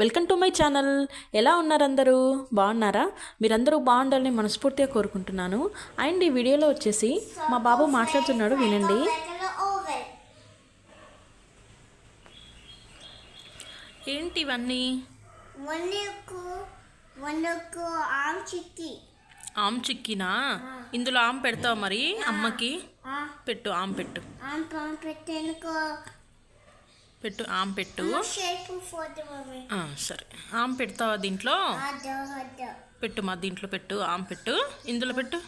Welcome to my channel ఎలా ఉన్నారు అందరూ బాగున్నారా? మీరందరూ బాగుండాలని మనస్ఫూర్తిగా కోరుకుంటున్నాను. అండ్ ఈ వీడియోలో వచ్చేసి మా బాబు మాట్లాడుతున్నాడు వినండి. ఏంటి ఇవన్నీ? ఆమ్ చిక్కి. ఆమ్ చిక్కినా? ఇందులో ఆమ్ పెడతావు మరి అమ్మకి? పెట్టు ఆమ్ పెట్టు. పెట్టు ఆమ్ పెట్టు. సరే. ఆమ్ పెడతావా దీంట్లో? పెట్టు మా దీంట్లో పెట్టు ఆమ్ పెట్టు. ఇందులో పెట్టు.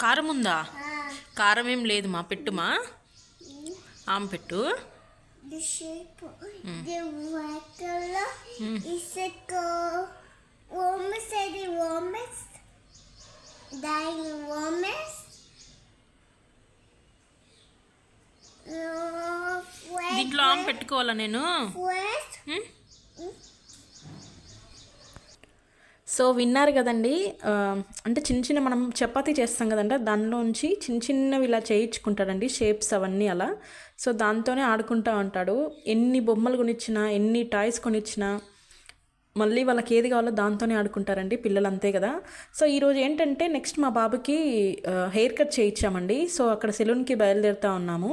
కారం ఉందా కారం ఏం లేదు మా పెట్టుమా ఆమె పెట్టు. the shape దీంట్లో ఆమె పెట్టుకోవాలా నేను? సో విన్నారు కదండి అంటే చిన్న చిన్న మనం చపాతీ చేస్తాం కదండి దానిలోంచి చిన్న చిన్నవి ఇలా చేయించుకుంటాడండి షేప్స్ అవన్నీ అలా. సో దాంతోనే ఆడుకుంటా ఉంటాడు. ఎన్ని బొమ్మలు కొనిచ్చినా ఎన్ని టాయ్స్ కొనిచ్చినా మళ్ళీ వాళ్ళకి ఏది కావాలో దాంతోనే ఆడుకుంటారండి పిల్లలు అంతే కదా. సో ఈరోజు ఏంటంటే నెక్స్ట్ మా బాబుకి హెయిర్ కట్ చేయించామండి. సో అక్కడ సెలూన్కి బయలుదేరుతా ఉన్నాము.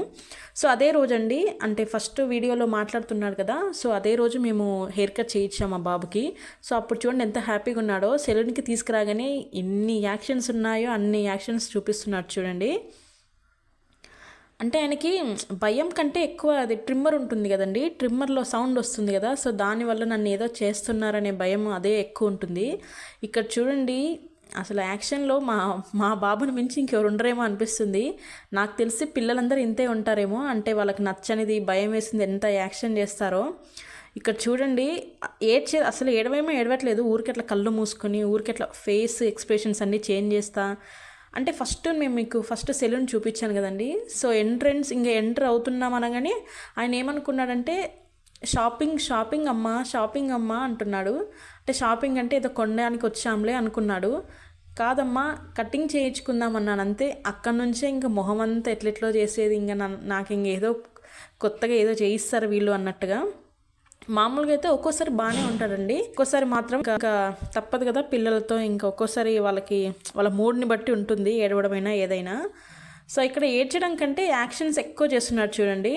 సో అదే రోజు అండి అంటే ఫస్ట్ వీడియోలో మాట్లాడుతున్నాడు కదా. సో అదే రోజు మేము హెయిర్ కట్ చేయించాం మా బాబుకి. సో అప్పుడు చూడండి ఎంత హ్యాపీగా ఉన్నాడో. సెలూన్కి తీసుకురాగానే ఎన్ని యాక్షన్స్ ఉన్నాయో అన్ని యాక్షన్స్ చూపిస్తున్నాడు చూడండి. అంటే ఆయనకి భయం కంటే ఎక్కువ అది ట్రిమ్మర్ ఉంటుంది కదండి. ట్రిమ్మర్లో సౌండ్ వస్తుంది కదా. సో దానివల్ల నన్ను ఏదో చేస్తున్నారనే భయం అదే ఎక్కువ ఉంటుంది. ఇక్కడ చూడండి అసలు యాక్షన్లో మా మా బాబుని మించి ఇంకెవరు ఉండరేమో అనిపిస్తుంది. నాకు తెలిసి పిల్లలందరూ ఇంతే ఉంటారేమో. అంటే వాళ్ళకి నచ్చనిది భయం వేసింది ఎంత యాక్షన్ చేస్తారో. ఇక్కడ చూడండి ఏడ్చే అసలు ఏడవేమో ఏడవట్లేదు. ఊరికెట్లా కళ్ళు మూసుకొని ఊరికెట్లా ఫేస్ ఎక్స్ప్రెషన్స్ అన్నీ చేంజ్ చేస్తా అంటే ఫస్ట్ మేము మీకు ఫస్ట్ సెలూన్ చూపించాను కదండి. సో ఎంట్రన్స్ ఇంకా ఎంటర్ అవుతున్నాం అనగానే ఆయన ఏమనుకున్నాడంటే షాపింగ్ షాపింగ్ అమ్మా షాపింగ్ అమ్మా అంటున్నాడు. అంటే షాపింగ్ అంటే ఏదో కొనడానికి వచ్చాంలే అనుకున్నాడు. కాదమ్మా కటింగ్ చేయించుకుందాం అన్నాను అంతే. అక్కడి నుంచే ఇంకా మొహం అంతా ఎట్లెట్లో చేసేది? ఇంకా నాకు నాకు ఇంకేదో కొత్తగా ఏదో చేయిస్తారు వీళ్ళు అన్నట్టుగా. మామూలుగా అయితే ఒక్కోసారి బాగానే ఉంటాడండి. ఒక్కోసారి మాత్రం ఇంకా తప్పదు కదా పిల్లలతో ఇంకా ఒక్కోసారి వాళ్ళకి వాళ్ళ మూడ్ని బట్టి ఉంటుంది ఏడవడమైనా ఏదైనా. సో ఇక్కడ ఏడ్చడం కంటే యాక్షన్స్ ఎక్కువ చేస్తున్నాడు చూడండి.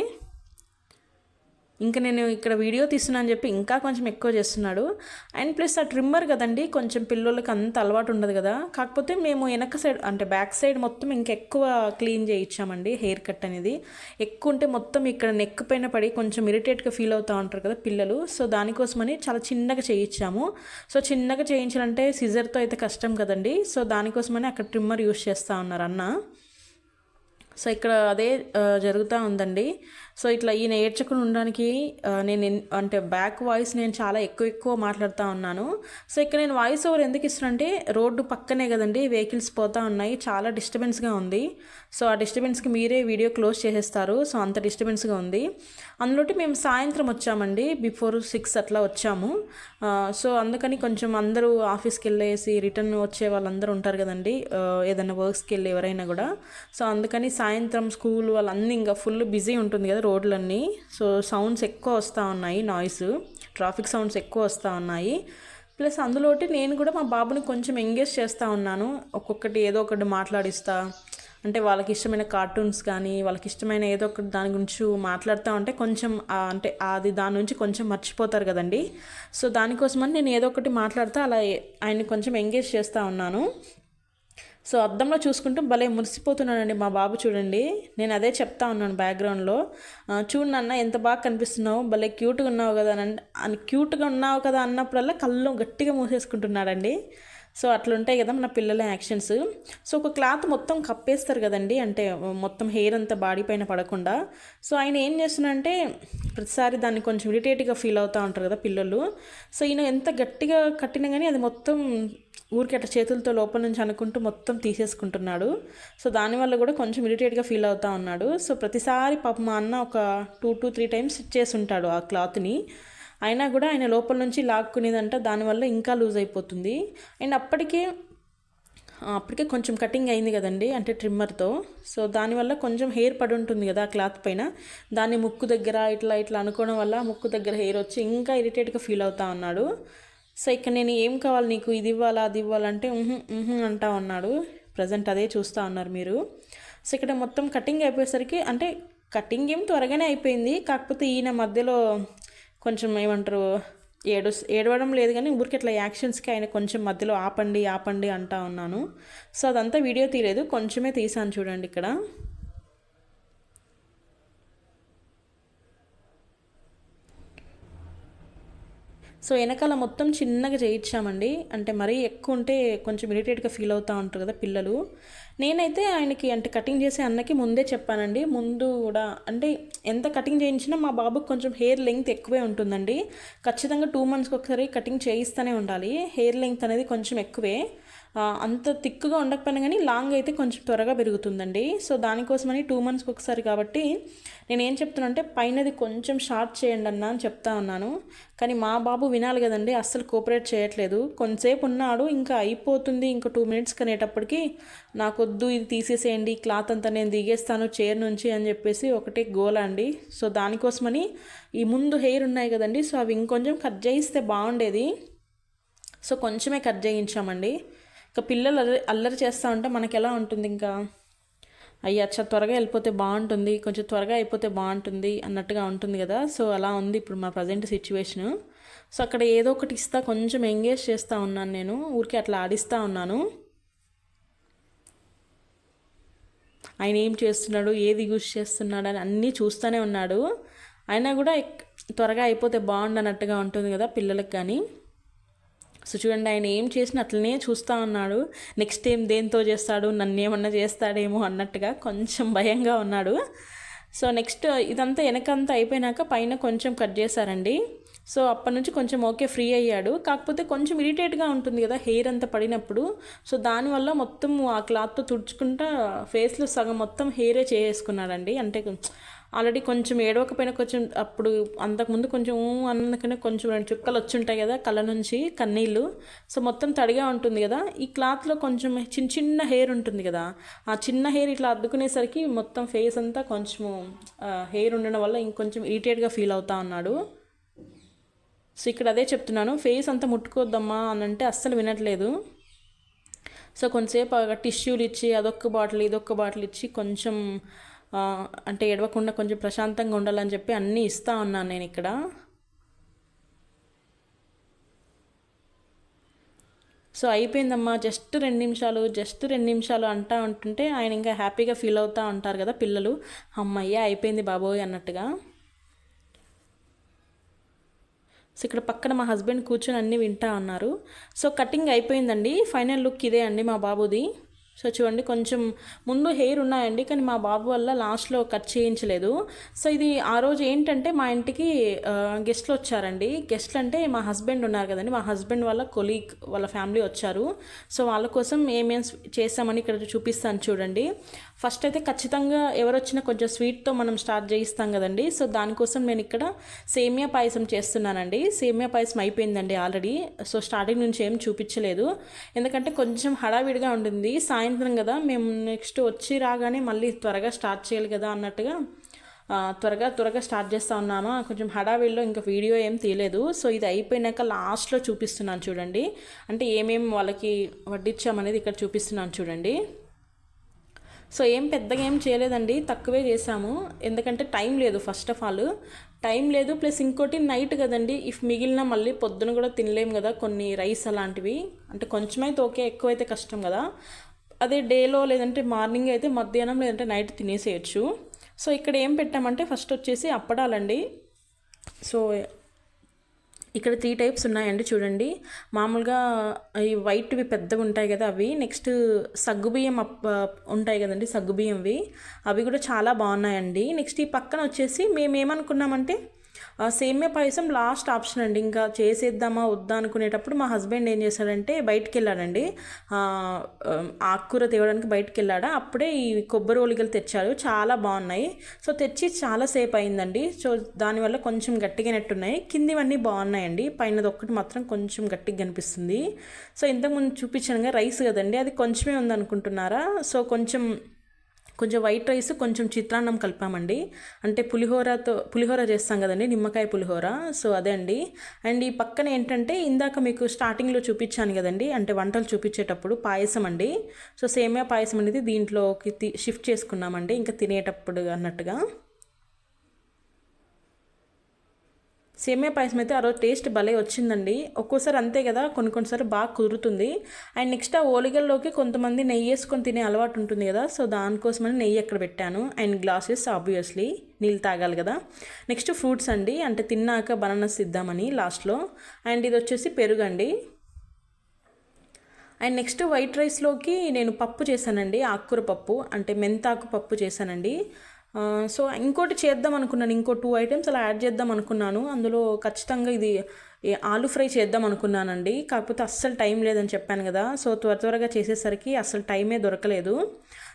ఇంకా నేను ఇక్కడ వీడియో తీస్తున్నాను చెప్పి ఇంకా కొంచెం ఎక్కువ చేస్తున్నాడు. అండ్ ప్లస్ ఆ ట్రిమ్మర్ కదండి కొంచెం పిల్లలకి అంత అలవాటు ఉండదు కదా. కాకపోతే మేము వెనక సైడ్ అంటే బ్యాక్ సైడ్ మొత్తం ఇంకెక్కువ క్లీన్ చేయించామండి హెయిర్ కట్ అనేది. ఎక్కువ ఉంటే మొత్తం ఇక్కడ నెక్ పైన పడి కొంచెం ఇరిటేట్గా ఫీల్ అవుతూ ఉంటారు కదా పిల్లలు. సో దానికోసమని చాలా చిన్నగా చేయించాము సో చిన్నగా చేయించాలంటే సిజర్తో అయితే కష్టం కదండి. సో దానికోసమని అక్కడ ట్రిమ్మర్ యూస్ చేస్తూ ఉన్నారు అన్న. సో ఇక్కడ అదే జరుగుతూ ఉందండి. సో ఇట్లా ఈయన ఏడ్చకుండా ఉండడానికి నేను అంటే బ్యాక్ వాయిస్ నేను చాలా ఎక్కువ ఎక్కువ మాట్లాడుతూ ఉన్నాను. సో ఇక్కడ నేను వాయిస్ ఓవర్ ఎందుకు ఇస్తానంటే రోడ్డు పక్కనే కదండి వెహికల్స్ పోతూ ఉన్నాయి చాలా డిస్టర్బెన్స్గా ఉంది. సో ఆ డిస్టర్బెన్స్కి మీరే వీడియో క్లోజ్ చేసేస్తారు సో అంత డిస్టర్బెన్స్గా ఉంది. అందులోటి మేము సాయంత్రం వచ్చామండి బిఫోర్ సిక్స్ అట్లా వచ్చాము. సో అందుకని కొంచెం అందరూ ఆఫీస్కి వెళ్ళేసి రిటర్న్ వచ్చే వాళ్ళందరూ ఉంటారు కదండి ఏదైనా వర్క్స్కి వెళ్ళి ఎవరైనా కూడా. సో అందుకని సాయంత్రం స్కూల్ వాళ్ళన్నీ ఇంకా ఫుల్ బిజీ ఉంటుంది కదా రోడ్లన్నీ. సో సౌండ్స్ ఎక్కువ వస్తూ ఉన్నాయి నాయిస్. ట్రాఫిక్ సౌండ్స్ ఎక్కువ వస్తూ ఉన్నాయి. ప్లస్ అందులోటి నేను కూడా మా బాబుని కొంచెం ఎంగేజ్ చేస్తూ ఉన్నాను. ఒక్కొక్కటి ఏదో ఒకటి మాట్లాడిస్తా. అంటే వాళ్ళకి ఇష్టమైన కార్టూన్స్ కానీ వాళ్ళకి ఇష్టమైన ఏదో ఒకటి దాని గురించి మాట్లాడుతూ ఉంటే కొంచెం అంటే అది దాని నుంచి కొంచెం మర్చిపోతారు కదండి. సో దానికోసమని నేను ఏదో ఒకటి మాట్లాడుతూ అలా ఆయన్ని కొంచెం ఎంగేజ్ చేస్తూ ఉన్నాను. సో అద్దంలో చూసుకుంటూ భలే మురిసిపోతున్నానండి మా బాబు చూడండి. నేను అదే చెప్తా ఉన్నాను బ్యాక్గ్రౌండ్లో. చూడు నాన్న ఎంత బాగా కనిపిస్తున్నావు భలే క్యూట్గా ఉన్నావు కదా అని క్యూట్గా ఉన్నావు కదా అన్నప్పుడల్లా కళ్ళు గట్టిగా మూసేసుకుంటున్నాడండి సో అట్లుంటాయి కదా మన పిల్లల యాక్షన్స్. సో ఒక క్లాత్ మొత్తం కప్పేస్తారు కదండి అంటే మొత్తం హెయిర్ అంతా బాడీ పైన పడకుండా. సో ఆయన ఏం చేస్తున్నాడంటే ప్రతిసారి దాన్ని కొంచెం ఇరిటేట్గా ఫీల్ అవుతూ ఉంటారు కదా పిల్లలు. సో ఈయన ఎంత గట్టిగా కట్టినా కానీ అది మొత్తం ఊరికి అట్లా చేతులతో లోపల నుంచి అనుకుంటూ మొత్తం తీసేసుకుంటున్నాడు. సో దానివల్ల కూడా కొంచెం ఇరిటేట్గా ఫీల్ అవుతూ ఉన్నాడు. సో ప్రతిసారి పాప మా అన్న ఒక టూ టూ త్రీ టైమ్స్ చేసి ఉంటాడు ఆ క్లాత్ని. అయినా కూడా ఆయన లోపల నుంచి లాక్కునేదంట దానివల్ల ఇంకా లూజ్ అయిపోతుంది. అండ్ అప్పటికే అప్పటికే కొంచెం కటింగ్ అయింది కదండి అంటే ట్రిమ్మర్తో. సో దానివల్ల కొంచెం హెయిర్ పడి ఉంటుంది కదా ఆ క్లాత్ పైన. దాన్ని ముక్కు దగ్గర ఇట్లా ఇట్లా అనుకోవడం వల్ల ముక్కు దగ్గర హెయిర్ వచ్చి ఇంకా ఇరిటేట్గా ఫీల్ అవుతా ఉన్నాడు. సో ఇక్కడ నేను ఏం కావాలి నీకు? ఇది ఇవ్వాలా అది ఇవ్వాలంటే అంటా ఉన్నాడు. ప్రజెంట్ అదే చూస్తూ ఉన్నారు మీరు. సో ఇక్కడ మొత్తం కటింగ్ అయిపోయేసరికి అంటే కటింగ్ ఏం త్వరగానే అయిపోయింది. కాకపోతే ఈయన మధ్యలో కొంచెం ఏమంటారు ఏడు ఏడవడం లేదు కానీ ఊరికి ఇట్లా యాక్షన్స్కి ఆయన కొంచెం మధ్యలో ఆపండి ఆపండి అంటా ఉన్నాను. సో అదంతా వీడియో తీయలేదు కొంచెమే తీసాను చూడండి ఇక్కడ. సో వెనకాల మొత్తం చిన్నగా చేయించామండి. అంటే మరీ ఎక్కువ ఉంటే కొంచెం ఇరిటేట్గా ఫీల్ అవుతూ ఉంటారు కదా పిల్లలు. నేనైతే ఆయనకి అంటే కటింగ్ చేసే అన్నకి ముందే చెప్పానండి. ముందు కూడా అంటే ఎంత కటింగ్ చేయించినా మా బాబుకి కొంచెం హెయిర్ లెంగ్త్ ఎక్కువే ఉంటుందండి. ఖచ్చితంగా టూ మంత్స్కి ఒకసారి కటింగ్ చేయిస్తూనే ఉండాలి. హెయిర్ లెంగ్త్ అనేది కొంచెం ఎక్కువే. అంత థిక్గా ఉండకపోయినా కానీ లాంగ్ అయితే కొంచెం త్వరగా పెరుగుతుందండి. సో దానికోసమని టూ మంత్స్కి ఒకసారి కాబట్టి నేను ఏం చెప్తున్నా అంటే పైనది కొంచెం షార్ట్ చేయండి అన్న అని చెప్తా ఉన్నాను. కానీ మా బాబు వినాలి కదండి అస్సలు కోఆపరేట్ చేయట్లేదు. కొంతసేపు ఉన్నాడు ఇంకా అయిపోతుంది ఇంకా టూ మినిట్స్ కనేటప్పటికి నాకు నాకొద్దు ఇది తీసేసేయండి క్లాత్ అంతా నేను దిగేస్తాను చైర్ నుంచి అని చెప్పేసి ఒకటే గోల అండి. సో దానికోసమని ఈ ముందు హెయిర్ ఉన్నాయి కదండి సో అవి ఇంకొంచెం కట్ చేయిస్తే బాగుండేది. సో కొంచెమే కట్ చేయించామండి. ఇంకా పిల్లలు అల్లరి అల్లరి చేస్తూ ఉంటే మనకి ఎలా ఉంటుంది ఇంకా? అయ్యా అచ్చా త్వరగా వెళ్ళిపోతే బాగుంటుంది కొంచెం త్వరగా అయిపోతే బాగుంటుంది అన్నట్టుగా ఉంటుంది కదా. సో అలా ఉంది ఇప్పుడు మా ప్రజెంట్ సిచ్యువేషను. సో అక్కడ ఏదో ఒకటి ఇస్తా కొంచెం ఎంగేజ్ చేస్తూ ఉన్నాను నేను ఊరికే అట్లా ఆడిస్తూ ఉన్నాను. ఆయన ఏం చేస్తున్నాడు ఏది యూజ్ చేస్తున్నాడు అని అన్నీ చూస్తూనే ఉన్నాడు. అయినా కూడా త్వరగా అయిపోతే బాగుండు అన్నట్టుగా ఉంటుంది కదా పిల్లలకు కానీ. సో చూడండి ఆయన ఏం చేసినా అట్లనే చూస్తూ ఉన్నాడు. నెక్స్ట్ ఏం దేంతో చేస్తాడు నన్ను ఏమన్నా చేస్తాడేమో అన్నట్టుగా కొంచెం భయంగా ఉన్నాడు. సో నెక్స్ట్ ఇదంతా వెనకంతా అయిపోయినాక పైన కొంచెం కట్ చేశారండి. సో అప్పటి నుంచి కొంచెం ఓకే ఫ్రీ అయ్యాడు. కాకపోతే కొంచెం ఇరిటేట్గా ఉంటుంది కదా హెయిర్ అంతా పడినప్పుడు. సో దానివల్ల మొత్తం ఆ క్లాత్తో తుడుచుకుంటా ఫేస్లో సగం మొత్తం హెయిరే చేసుకున్నాడండి అంటే ఆల్రెడీ కొంచెం ఏడవకపోయినా కొంచెం అప్పుడు అంతకుముందు కొంచెం ఊ అన్నకనే కొంచెం రెండు చుక్కలు వచ్చి ఉంటాయి కదా కళ్ళ నుంచి కన్నీళ్ళు. సో మొత్తం తడిగా ఉంటుంది కదా. ఈ క్లాత్లో కొంచెం చిన్న చిన్న హెయిర్ ఉంటుంది కదా ఆ చిన్న హెయిర్ ఇట్లా అద్దుకునేసరికి మొత్తం ఫేస్ అంతా కొంచెము హెయిర్ ఉండడం వల్ల ఇంకొంచెం ఇరిటేట్గా ఫీల్ అవుతా ఉన్నాడు. సో ఇక్కడ అదే చెప్తున్నాను ఫేస్ అంతా ముట్టుకోవద్దమ్మా అని అంటే అస్సలు వినట్లేదు. సో కొంతసేపు ఆ టిష్యూలు ఇచ్చి అదొక్క బాటిల్ ఇదొక్క బాటిల్ ఇచ్చి కొంచెం అంటే ఎడవకుండా కొంచెం ప్రశాంతంగా ఉండాలని చెప్పి అన్నీ ఇస్తా ఉన్నాను నేను ఇక్కడ. సో అయిపోయిందమ్మా జస్ట్ రెండు నిమిషాలు జస్ట్ రెండు నిమిషాలు అంటా ఉంటుంటే ఆయన ఇంకా హ్యాపీగా ఫీల్ అవుతూ ఉంటారు కదా పిల్లలు. అమ్మయ్య అయిపోయింది బాబోయ్ అన్నట్టుగా. సో ఇక్కడ పక్కన మా హస్బెండ్ కూర్చొని అన్నీ వింటా ఉన్నారు సో కటింగ్ అయిపోయిందండి. ఫైనల్ లుక్ ఇదే అండి మా బాబుది. సో చూడండి కొంచెం ముందు హెయిర్ ఉన్నాయండి కానీ మా బాబు వల్ల లాస్ట్లో కట్ చేయించలేదు. సో ఇది ఆ రోజు ఏంటంటే మా ఇంటికి గెస్ట్లు వచ్చారండి. గెస్ట్లు అంటే మా హస్బెండ్ ఉన్నారు కదండి. మా హస్బెండ్ వాళ్ళ కొలీగ్ వాళ్ళ ఫ్యామిలీ వచ్చారు. సో వాళ్ళ కోసం ఏమేం చేస్తామని ఇక్కడ చూపిస్తాను చూడండి. ఫస్ట్ అయితే ఖచ్చితంగా ఎవరు వచ్చినా కొంచెం స్వీట్తో మనం స్టార్ట్ చేయిస్తాం కదండి. సో దానికోసం నేను ఇక్కడ సేమియా పాయసం చేస్తున్నానండి. సేమియా పాయసం అయిపోయిందండి ఆల్రెడీ. సో స్టార్టింగ్ నుంచి ఏం చూపించలేదు. ఎందుకంటే కొంచెం హడావిడిగా ఉంటుంది సాయంత్రం కదా మేము నెక్స్ట్ వచ్చి రాగానే మళ్ళీ త్వరగా స్టార్ట్ చేయాలి కదా అన్నట్టుగా త్వరగా త్వరగా స్టార్ట్ చేస్తా ఉన్నామా కొంచెం హడావిడిలో ఇంకా వీడియో ఏం తీయలేదు. సో ఇది అయిపోయినాక లాస్ట్లో చూపిస్తున్నాను చూడండి. అంటే ఏమేమి వాళ్ళకి వడ్డించామనేది ఇక్కడ చూపిస్తున్నాను చూడండి. సో ఏం పెద్దగా ఏం చేయలేదండి తక్కువే చేసాము ఎందుకంటే టైం లేదు ఫస్ట్ ఆఫ్ ఆల్ టైం లేదు ప్లస్ ఇంకోటి నైట్ కదండి ఇఫ్ మిగిలిన మళ్ళీ పొద్దున కూడా తినలేం కదా కొన్ని రైస్ అలాంటివి. అంటే కొంచెమైతే ఓకే ఎక్కువైతే కష్టం కదా. అదే డేలో లేదంటే మార్నింగ్ అయితే మధ్యాహ్నం లేదంటే నైట్ తినేసేయచ్చు. సో ఇక్కడ ఏం పెట్టామంటే ఫస్ట్ వచ్చేసి అప్పడాలండి. సో ఇక్కడ త్రీ టైప్స్ ఉన్నాయండి చూడండి. మామూలుగా ఈ వైట్వి పెద్దగా ఉంటాయి కదా అవి. నెక్స్ట్ సగ్గుబియ్యం అప్ ఉంటాయి కదండి సగ్గుబియ్యంవి. అవి కూడా చాలా బాగున్నాయండి. నెక్స్ట్ ఈ పక్కన వచ్చేసి మేము ఏమనుకున్నామంటే సేమ్యా పాయసం లాస్ట్ ఆప్షన్ అండి. ఇంకా చేసేద్దామా వద్దా అనుకునేటప్పుడు మా హస్బెండ్ ఏం చేశాడంటే బయటికి వెళ్ళాడండి ఆకుకూర తేవడానికి బయటికి వెళ్ళాడా అప్పుడే ఈ కొబ్బరి ఒలిగలు తెచ్చారు. చాలా బాగున్నాయి. సో తెచ్చి చాలాసేపు అయిందండి. సో దానివల్ల కొంచెం గట్టిగానట్టున్నాయి. కిందివన్నీ బాగున్నాయండి. పైనది ఒక్కటి మాత్రం కొంచెం గట్టిగా కనిపిస్తుంది. సో ఇంతకుముందు చూపించానుగా రైస్ కదండి. అది కొంచెమే ఉందనుకుంటున్నారా? సో కొంచెం కొంచెం వైట్ రైస్ కొంచెం చిత్రాన్నం కలిపామండి. అంటే పులిహోరతో పులిహోర చేస్తాం కదండి నిమ్మకాయ పులిహోర. సో అదే అండి. అండ్ ఈ పక్కన ఏంటంటే ఇందాక మీకు స్టార్టింగ్లో చూపించాను కదండి అంటే వంటలు చూపించేటప్పుడు పాయసం అండి. సో సేమియా పాయసం అనేది దీంట్లోకి షిఫ్ట్ చేసుకున్నామండి ఇంకా తినేటప్పుడు అన్నట్టుగా. సేమియా పాయసం అయితే ఆ రోజు టేస్ట్ భలే వచ్చిందండి. ఒక్కోసారి అంతే కదా కొన్ని కొన్నిసార్లు బాగా కుదురుతుంది. అండ్ నెక్స్ట్ ఆ ఓలిగల్లోకి కొంతమంది నెయ్యి వేసుకొని తినే అలవాటు ఉంటుంది కదా సో దానికోసమని నెయ్యి అక్కడ పెట్టాను. అండ్ గ్లాసెస్ ఆబ్వియస్లీ నీళ్ళు తాగాలి కదా. నెక్స్ట్ ఫ్రూట్స్ అండి అంటే తిన్నాక బనానాస్ ఇద్దామని లాస్ట్లో. అండ్ ఇది వచ్చేసి పెరుగు అండి. అండ్ నెక్స్ట్ వైట్ రైస్లోకి నేను పప్పు చేశానండి ఆకుకూర పప్పు అంటే మెంతాకు పప్పు చేశానండి. సో ఇంకోటి చేద్దాం అనుకున్నాను. ఇంకో టూ ఐటమ్స్ అలా యాడ్ చేద్దాం అనుకున్నాను. అందులో ఖచ్చితంగా ఇది ఆలు ఫ్రై చేద్దాం అనుకున్నానండి. కాకపోతే అస్సలు టైం లేదని చెప్పాను కదా. సో త్వర త్వరగా చేసేసరికి అస్సలు టైమే దొరకలేదు.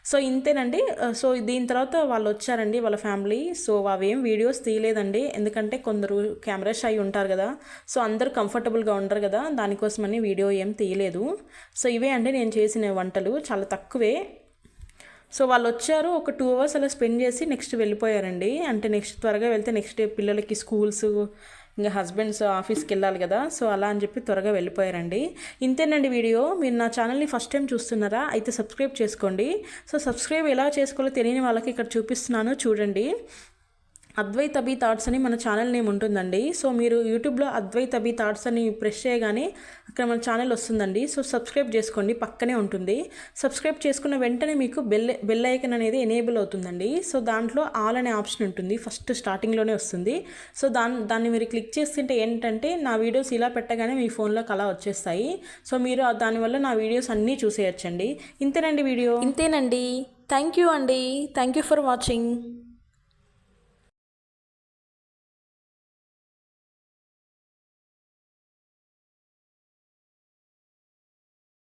సో ఇంతేనండి. సో దీని తర్వాత వాళ్ళు వచ్చారండి వాళ్ళ ఫ్యామిలీ. సో అవేం వీడియోస్ తీయలేదండి. ఎందుకంటే కొందరు కెమెరా షై ఉంటారు కదా. సో అందరూ కంఫర్టబుల్గా ఉండరు కదా. దానికోసమని వీడియో ఏం తీయలేదు. సో ఇవే అండి నేను చేసిన వంటలు. చాలా తక్కువే. సో వాళ్ళు వచ్చారు ఒక టూ అవర్స్ అలా స్పెండ్ చేసి నెక్స్ట్ వెళ్ళిపోయారండి. అంటే నెక్స్ట్ త్వరగా వెళ్తే నెక్స్ట్ పిల్లలకి స్కూల్స్ ఇంకా హస్బెండ్స్ ఆఫీస్కి వెళ్ళాలి కదా. సో అలా అని చెప్పి త్వరగా వెళ్ళిపోయారండి. ఇంతేనండి వీడియో. మీరు నా ఛానల్ని ఫస్ట్ టైం చూస్తున్నారా అయితే సబ్స్క్రైబ్ చేసుకోండి. సో సబ్స్క్రైబ్ ఎలా చేసుకోవాలో తెలియని వాళ్ళకి ఇక్కడ చూపిస్తున్నాను చూడండి. అద్వైత్ అభి థాట్స్ అని మన ఛానల్ నేమ్ ఉంటుందండి. సో మీరు యూట్యూబ్లో అద్వైత్ అభి థాట్స్ అని ప్రెస్ చేయగానే అక్కడ మన ఛానల్ వస్తుందండి. సో సబ్స్క్రైబ్ చేసుకోండి పక్కనే ఉంటుంది. సబ్స్క్రైబ్ చేసుకున్న వెంటనే మీకు బెల్ బెల్ ఐకన్ అనేది ఎనేబుల్ అవుతుందండి. సో దాంట్లో ఆల్ అనే ఆప్షన్ ఉంటుంది. ఫస్ట్ స్టార్టింగ్లోనే వస్తుంది. సో దాన్ని దాన్ని మీరు క్లిక్ చేస్తుంటే ఏంటంటే నా వీడియోస్ ఇలా పెట్టగానే మీ ఫోన్లోకి అలా వచ్చేస్తాయి. సో మీరు దానివల్ల నా వీడియోస్ అన్నీ చూసేయచ్చండి. ఇంతేనండి వీడియో. ఇంతేనండి. థ్యాంక్ యూ అండి. Thank you for watching.